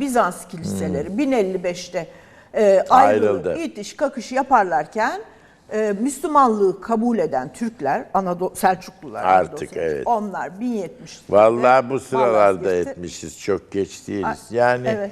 Bizans kiliseleri 1055'te e, Hmm. Ayrıldı. itiş, kakışı yaparlarken e, Müslümanlığı kabul eden Türkler, Anadolu Selçuklular, Artık, Anadolu evet. onlar 1070. Vallahi bu sıralarda etmişiz. Çok geç değiliz. Yani evet.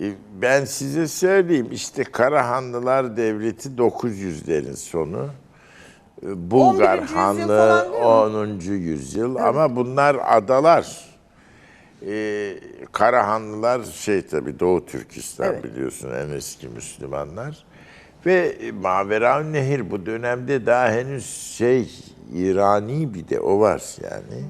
e, ben size söyleyeyim işte Karahanlılar Devleti 900'lerin sonu. E, Bulgar 11. yüzyıl Hanlığı falan değil mi? 10. yüzyıl ama bunlar adalar. Ee, Karahanlılar şey tabi Doğu Türkistan Evet. biliyorsun en eski Müslümanlar. Ve Maveraun Nehir bu dönemde daha henüz şey İrani bir de o var yani.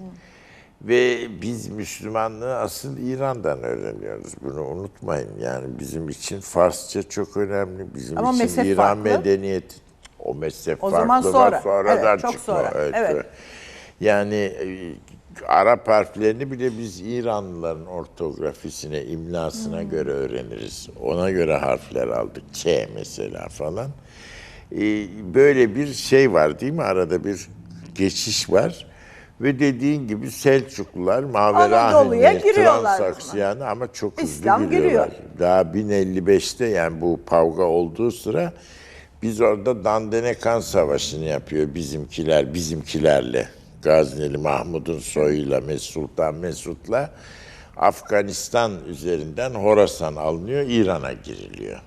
Ve biz Müslümanlığı asıl İran'dan öğreniyoruz. Bunu unutmayın. Yani bizim için Farsça çok önemli. Bizim Ama için İran farklı. medeniyeti o mezhep O farklı zaman var, sonra. sonradan Evet, çok çıkma. sonra. Evet. Yani e, Arap harflerini bile biz İranlıların ortografisine, imlasına Hmm. göre öğreniriz. Ona göre harfler aldık. Ç mesela falan. E, Böyle bir şey var değil mi? Arada bir geçiş var. Ve dediğin gibi Selçuklular, giriyorlar Transaksiyanı ama çok hızlı İslam giriyorlar. giriyor. Daha 1055'te yani bu Pavga olduğu sıra biz orada Dandenekan Savaşı'nı yapıyor bizimkiler, bizimkilerle. Gazneli Mahmud'un soyuyla, Mesultan Mesut'la Afganistan üzerinden Horasan alınıyor, İran'a giriliyor.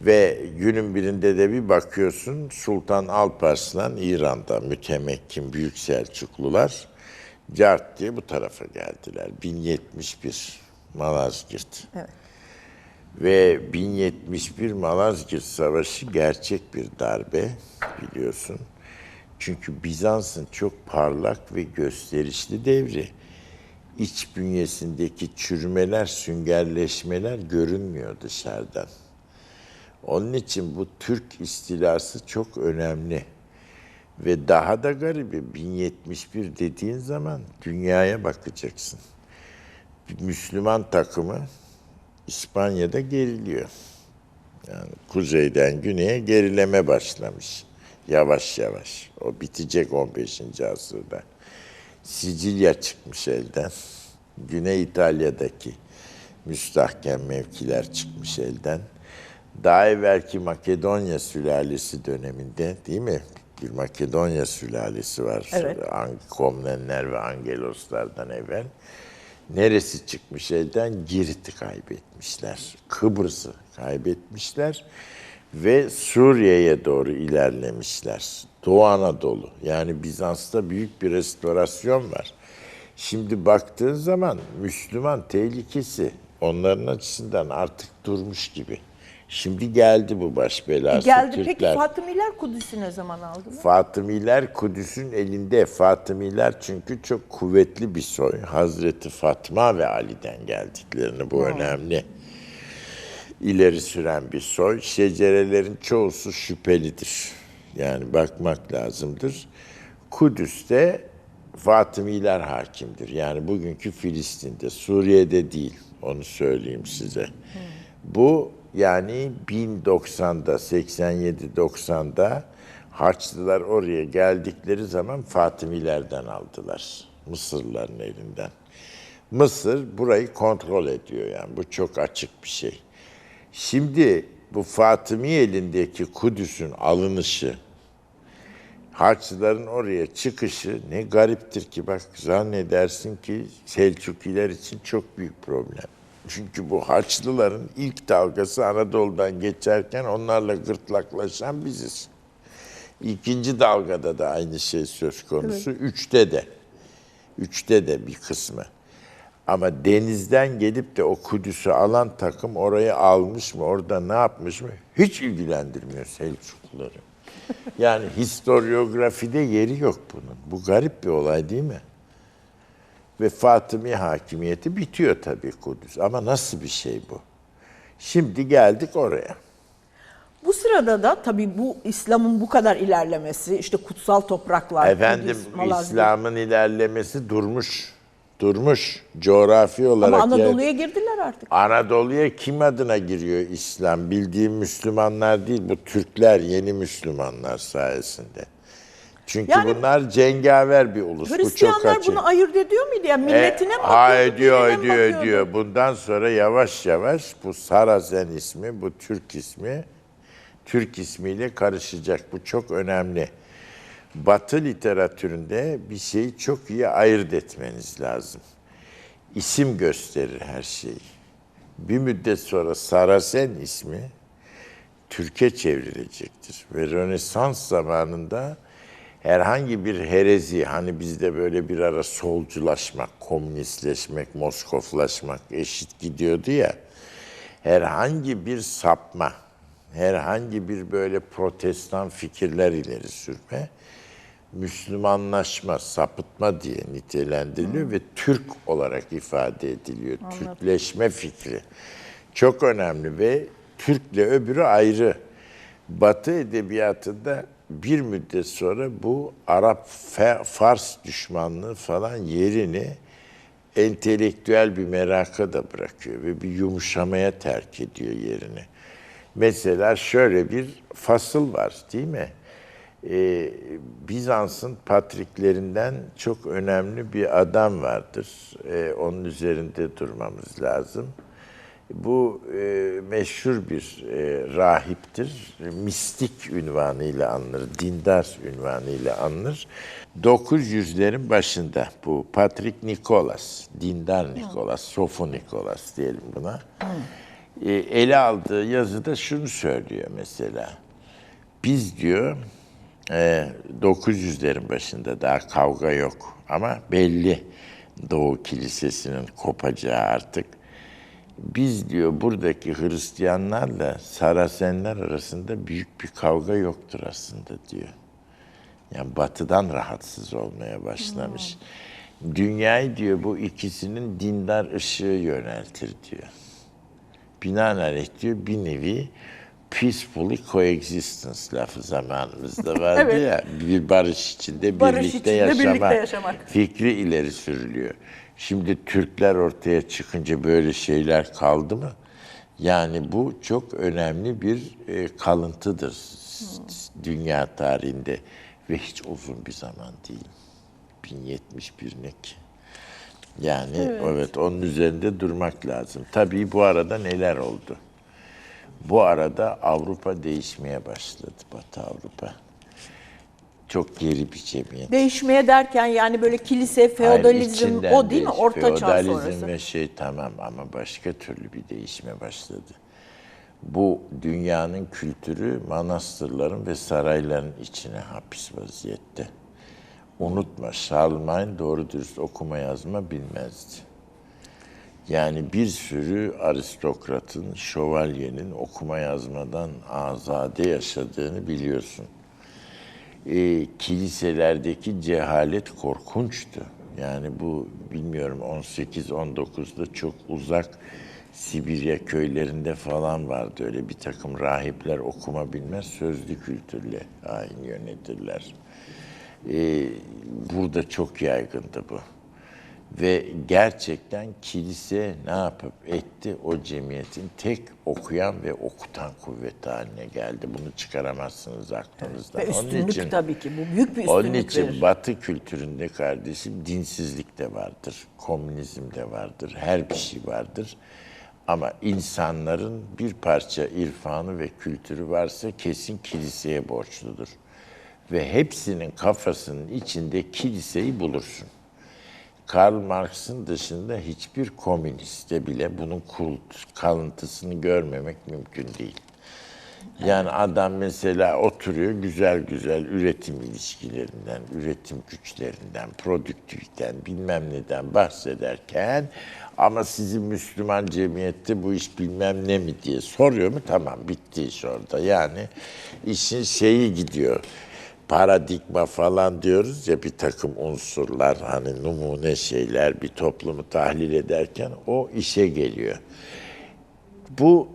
Ve günün birinde de bir bakıyorsun Sultan Alparslan İran'da mütemekkin Büyük Selçuklular Cart diye bu tarafa geldiler. 1071 Malazgirt. Evet. Ve 1071 Malazgirt Savaşı gerçek bir darbe biliyorsun. Çünkü Bizans'ın çok parlak ve gösterişli devri. İç bünyesindeki çürümeler, süngerleşmeler görünmüyor dışarıdan. Onun için bu Türk istilası çok önemli. Ve daha da garibi 1071 dediğin zaman dünyaya bakacaksın. Müslüman takımı İspanya'da geriliyor. Yani kuzeyden güneye gerileme başlamış. Yavaş yavaş. O bitecek 15. asırda. Sicilya çıkmış elden. Güney İtalya'daki müstahkem mevkiler çıkmış elden. Daha evvelki Makedonya sülalesi döneminde değil mi? Bir Makedonya sülalesi var. Evet. Komnenler ve Angeloslardan evvel. Neresi çıkmış elden? Girit'i kaybetmişler. Kıbrıs'ı kaybetmişler. Ve Suriye'ye doğru ilerlemişler. Doğu Anadolu. Yani Bizans'ta büyük bir restorasyon var. Şimdi baktığın zaman Müslüman tehlikesi onların açısından artık durmuş gibi. Şimdi geldi bu baş belası Geldi Türkler. peki Fatımiler Kudüs'ü ne zaman aldılar? Fatımiler Kudüs'ün elinde. Fatımiler çünkü çok kuvvetli bir soy. Hazreti Fatma ve Ali'den geldiklerini bu önemli. İleri süren bir soy. Şecerelerin çoğusu şüphelidir. Yani bakmak lazımdır. Kudüs'te Fatımiler hakimdir. Yani bugünkü Filistin'de, Suriye'de değil. Onu söyleyeyim size. Bu yani 1090'da, 87-90'da Haçlılar oraya geldikleri zaman Fatimilerden aldılar. Mısırlıların elinden. Mısır burayı kontrol ediyor yani. Bu çok açık bir şey. Şimdi bu Fatımi elindeki Kudüs'ün alınışı, Haçlıların oraya çıkışı ne gariptir ki bak zannedersin ki Selçukiler için çok büyük problem. Çünkü bu Haçlıların ilk dalgası Anadolu'dan geçerken onlarla gırtlaklaşan biziz. İkinci dalgada da aynı şey söz konusu. Üçte de. Üçte de bir kısmı. Ama denizden gelip de o Kudüs'ü alan takım orayı almış mı, orada ne yapmış mı hiç ilgilendirmiyor Selçukluları. Yani historiografide yeri yok bunun. Bu garip bir olay değil mi? Ve Fatımi hakimiyeti bitiyor tabii Kudüs. Ama nasıl bir şey bu? Şimdi geldik oraya. Bu sırada da tabii bu İslam'ın bu kadar ilerlemesi, işte kutsal topraklar, Efendim Kudüs. İslam'ın ilerlemesi durmuş. Durmuş. Coğrafi olarak. Ama Anadolu'ya girdiler artık. Anadolu'ya kim adına giriyor İslam? Bildiğim Müslümanlar değil, bu Türkler, yeni Müslümanlar sayesinde. Çünkü Yani- bunlar cengaver bir ulus. Bu çok Hristiyanlar açık. bunu ayırt ediyor muydu? Yani milletine E, mi bakıyordu, ediyor, ediyor, ediyor. Bundan sonra yavaş yavaş bu Sarazen ismi, bu Türk ismi, Türk ismiyle karışacak. Bu çok önemli. Batı literatüründe bir şeyi çok iyi ayırt etmeniz lazım. İsim gösterir her şeyi. Bir müddet sonra Sarasen ismi Türkiye çevrilecektir. Ve Rönesans zamanında herhangi bir herezi, hani bizde böyle bir ara solculaşmak, komünistleşmek, Moskoflaşmak eşit gidiyordu ya, herhangi bir sapma, herhangi bir böyle protestan fikirler ileri sürme, Müslümanlaşma, sapıtma diye nitelendiriliyor ve Türk olarak ifade ediliyor. Türkleşme fikri. Çok önemli ve Türk'le öbürü ayrı. Batı edebiyatında bir müddet sonra bu Arap, Fars düşmanlığı falan yerini entelektüel bir meraka da bırakıyor ve bir yumuşamaya terk ediyor yerini. Mesela şöyle bir fasıl var değil mi? Ee, Bizans'ın patriklerinden çok önemli bir adam vardır. Ee, onun üzerinde durmamız lazım. Bu e, meşhur bir e, rahiptir. Mistik ünvanıyla anılır, dindar ünvanıyla anılır. 900'lerin başında bu Patrik Nikolas, dindar Nikolas, Sofu Nikolas diyelim buna. E, ele aldığı yazıda şunu söylüyor mesela. Biz diyor e, 900'lerin başında daha kavga yok ama belli Doğu Kilisesi'nin kopacağı artık. Biz diyor buradaki Hristiyanlarla Sarasenler arasında büyük bir kavga yoktur aslında diyor. Yani batıdan rahatsız olmaya başlamış. Dünyayı diyor bu ikisinin dindar ışığı yöneltir diyor. Binaenaleyh diyor bir nevi peacefully coexistence lafı zamanımızda vardı Evet. ya. Bir barış içinde Barış birlikte, içinde yaşama birlikte yaşamak. fikri ileri sürülüyor. Şimdi Türkler ortaya çıkınca böyle şeyler kaldı mı? Yani bu çok önemli bir e, kalıntıdır s- dünya tarihinde ve hiç uzun bir zaman değil. 1071 ne ki? Yani evet. onun üzerinde durmak lazım. Tabii bu arada neler oldu? Bu arada Avrupa değişmeye başladı, Batı Avrupa. Çok geri bir cemiyet. Değişmeye derken yani böyle kilise, feodalizm o değil mi? Orta çağ feodalizm sonrası. ve şey tamam ama başka türlü bir değişme başladı. Bu dünyanın kültürü manastırların ve sarayların içine hapis vaziyette. Unutma Charlemagne doğru dürüst okuma yazma bilmezdi. Yani bir sürü aristokratın, şövalyenin okuma yazmadan azade yaşadığını biliyorsun e, kiliselerdeki cehalet korkunçtu. Yani bu bilmiyorum 18-19'da çok uzak Sibirya köylerinde falan vardı öyle bir takım rahipler okuma bilmez sözlü kültürle hain yönetirler. E, burada çok yaygındı bu. Ve gerçekten kilise ne yapıp etti? O cemiyetin tek okuyan ve okutan kuvveti haline geldi. Bunu çıkaramazsınız aklınızdan. Ve Onun üstünlük için- tabii ki bu büyük bir üstünlük onun için verir. Batı kültüründe kardeşim dinsizlik de vardır, komünizm de vardır, her bir şey vardır. Ama insanların bir parça irfanı ve kültürü varsa kesin kiliseye borçludur. Ve hepsinin kafasının içinde kiliseyi bulursun. Karl Marx'ın dışında hiçbir komüniste bile bunun kalıntısını görmemek mümkün değil. Yani adam mesela oturuyor güzel güzel üretim ilişkilerinden, üretim güçlerinden, produktiviten bilmem neden bahsederken ama sizin Müslüman cemiyette bu iş bilmem ne mi diye soruyor mu? Tamam bitti iş orada. Yani işin şeyi gidiyor. Paradigma falan diyoruz ya bir takım unsurlar hani numune şeyler bir toplumu tahlil ederken o işe geliyor. Bu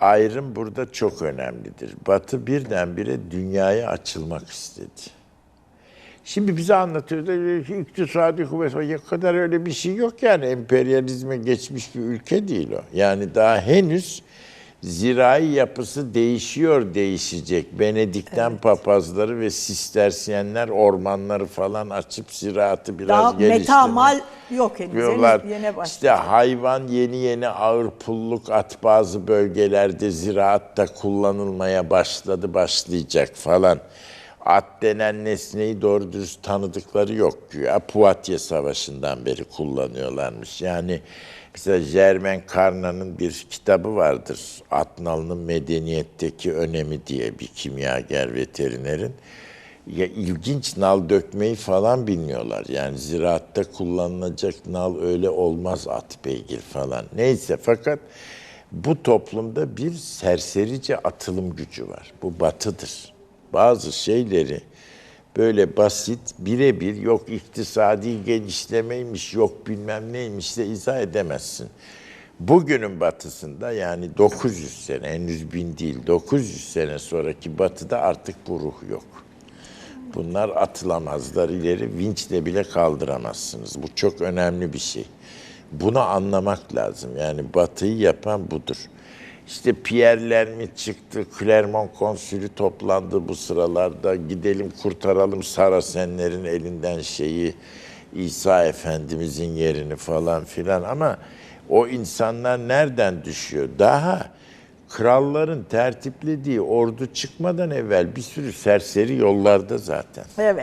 ayrım burada çok önemlidir. Batı birdenbire dünyaya açılmak istedi. Şimdi bize anlatıyor da iktisadi kuvvet o kadar öyle bir şey yok yani emperyalizme geçmiş bir ülke değil o. Yani daha henüz zirai yapısı değişiyor değişecek. Benedikten papazları ve sistersiyenler ormanları falan açıp ziraatı biraz Daha geliştirmek metamal yok henüz. Henüz yeni İşte hayvan yeni yeni ağır pulluk at bazı bölgelerde ziraatta kullanılmaya başladı başlayacak falan. At denen nesneyi doğru dürüst tanıdıkları yok güya. Puatye Savaşı'ndan beri kullanıyorlarmış. Yani mesela Germain Carnot'un bir kitabı vardır. At nalının medeniyetteki önemi diye bir kimyager veterinerin. Ya ilginç nal dökmeyi falan bilmiyorlar. Yani ziraatta kullanılacak nal öyle olmaz at beygir falan. Neyse fakat bu toplumda bir serserice atılım gücü var. Bu batıdır. Bazı şeyleri böyle basit birebir yok iktisadi genişlemeymiş yok bilmem neymiş de izah edemezsin. Bugünün batısında yani 900 sene henüz bin değil 900 sene sonraki batıda artık bu ruh yok. Bunlar atılamazlar ileri, vinçle bile kaldıramazsınız. Bu çok önemli bir şey. Bunu anlamak lazım. Yani batıyı yapan budur. İşte Pierre Lermit çıktı, Clermont konsülü toplandı bu sıralarda. Gidelim kurtaralım Sarasenlerin elinden şeyi, İsa Efendimizin yerini falan filan. Ama o insanlar nereden düşüyor? Daha kralların tertiplediği ordu çıkmadan evvel bir sürü serseri yollarda zaten. Evet.